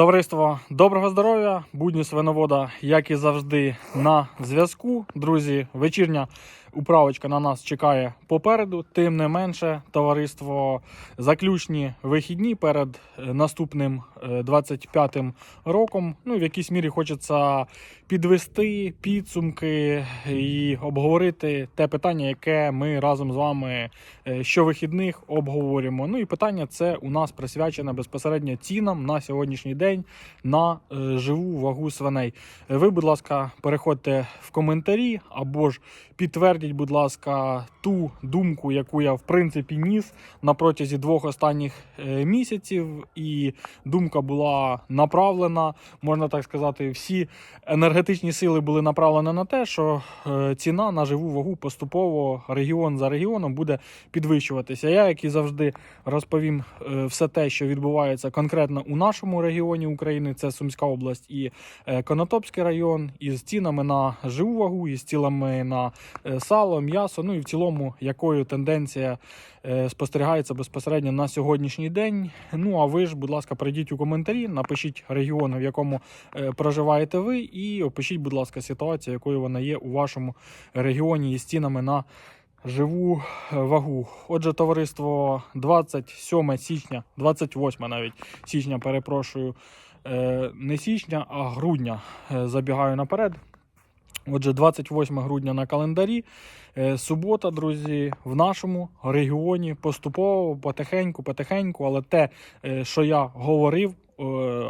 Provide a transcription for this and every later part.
Товариство, доброго здоров'я! Будні свиновода, як і завжди, на зв'язку. Друзі, вечірня управочка на нас чекає попереду. Тим не менше, товариство заключні вихідні перед е, наступним е, 25-м роком. Ну, в якійсь мірі хочеться підвести підсумки і обговорити те питання, яке ми разом з вами е, щовихідних обговорюємо. Ну і питання це у нас присвячене безпосередньо цінам на сьогоднішній день на е, живу вагу свиней. Е, Ви, будь ласка, переходьте в коментарі або ж підтвердіть, будь ласка, ту думку, яку я в принципі ніс на протязі двох останніх е, місяців. І думка була направлена, можна так сказати, всі енергетичні сили були направлені на те, що е, ціна на живу вагу поступово регіон за регіоном буде підвищуватися. Я, як і завжди, розповім е, все те, що відбувається конкретно у нашому регіоні України. Це Сумська область і Конотопський район, із цінами на живу вагу, із цінами на сало, м'ясо. Ну і в цілому, якою тенденція е, спостерігається безпосередньо на сьогоднішній день. Ну а ви ж, будь ласка, прийдіть у коментарі, напишіть регіон, в якому е, проживаєте ви, і опишіть, будь ласка, ситуацію, якою вона є у вашому регіоні із цінами на живу е, вагу. Отже, товариство 27 січня, 28 навіть січня, перепрошую, не січня, а грудня. Забігаю наперед. Отже, 28 грудня на календарі. Е, Субота, друзі, в нашому регіоні поступово, потихеньку, потихеньку, але те, е, що я говорив,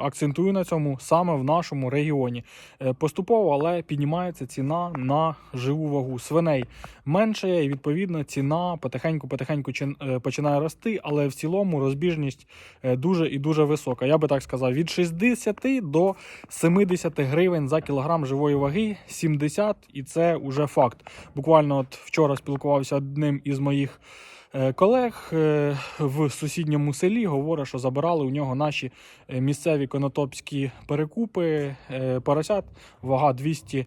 акцентую на цьому саме в нашому регіоні. Е, Поступово, але піднімається ціна на живу вагу. Свиней менше, і відповідно ціна потихеньку-потихеньку е, починає рости, але в цілому розбіжність е, дуже і дуже висока. Я би так сказав, від 60 до 70 гривень за кілограм живої ваги, 70, і це вже факт. Буквально от вчора спілкувався одним із моїх. Е, Колег е, в сусідньому селі говорить, що забирали у нього наші е, місцеві конотопські перекупи поросят, вага 200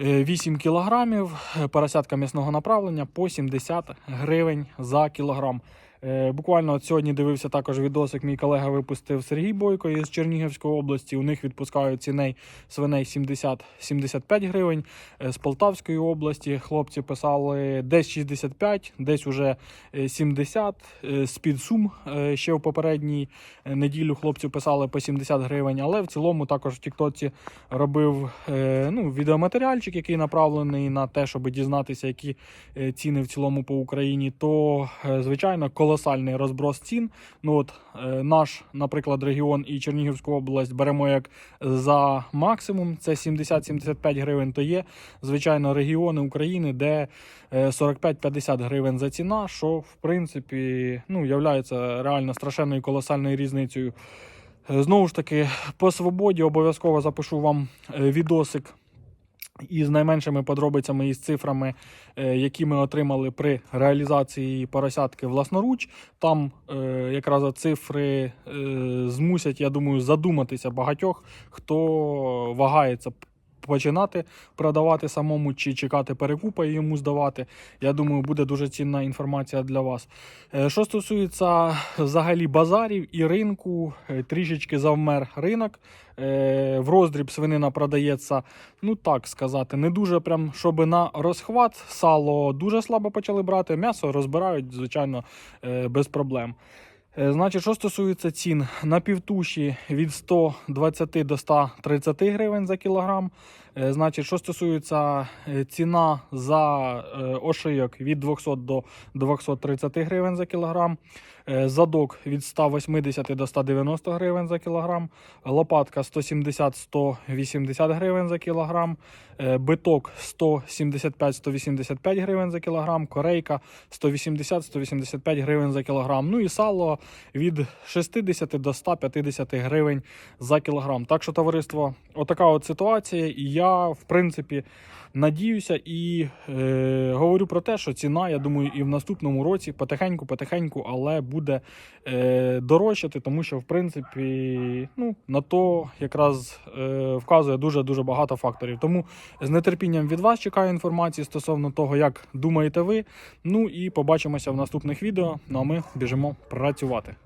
е, 8 кілограмів, поросятка м'ясного направлення по 70 гривень за кілограм. Е, Буквально от сьогодні дивився також відосик. Мій колега випустив Сергій Бойко із Чернігівської області. У них відпускають ціней свиней 70-75 гривень. Е, З Полтавської області хлопці писали десь 65, десь уже е, 70. Е, З-під сум е, ще в попередній неділю хлопці писали по 70 гривень. Але в цілому також в Тіктоці робив ну, відеоматеріальчик, який направлений на те, щоб дізнатися, які ціни в цілому по Україні. То, звичайно, колосальний розброс цін. Ну от е, наш, наприклад, регіон і Чернігівську область беремо як за максимум, це 70-75 гривень. То є, звичайно, регіони України, де е, 45-50 гривень за ціна, що в принципі ну, являється реально страшенною колосальною різницею. Е, Знову ж таки, по свободі обов'язково запишу вам е, відосик із найменшими подробицями із цифрами, е, які ми отримали при реалізації поросятки власноруч. Там е, якраз цифри е, змусять, я думаю, задуматися багатьох, хто вагається починати продавати самому чи чекати перекупа і йому здавати. Я думаю, буде дуже цінна інформація для вас. Е, Що стосується взагалі базарів і ринку, е, трішечки завмер ринок. Е, В роздріб свинина продається, ну так сказати, не дуже прям, щоб на розхват. Сало дуже слабо почали брати, м'ясо розбирають, звичайно, без проблем. Е, Значить, що стосується цін, на півтуші від 120 до 130 гривень за кілограм. Е, Значить, що стосується е, ціна за ошийок від 200 до 230 гривень за кілограм. Е, Задок від 180 до 190 гривень за кілограм. Лопатка 170-180 гривень за кілограм. Е, Биток 175-185 гривень за кілограм. Корейка 180-185 гривень за кілограм. Ну і сало від 60 до 150 гривень за кілограм. Так що, товариство, отака от ситуація. І я, в принципі, надіюся і е, говорю про те, що ціна, я думаю, і в наступному році потихеньку, потихеньку, але буде е, дорожчати, тому що, в принципі, ну, на то якраз е, вказує дуже дуже багато факторів. Тому з нетерпінням від вас чекаю інформації стосовно того, як думаєте ви. Ну і побачимося в наступних відео. Ну а ми біжимо працювати.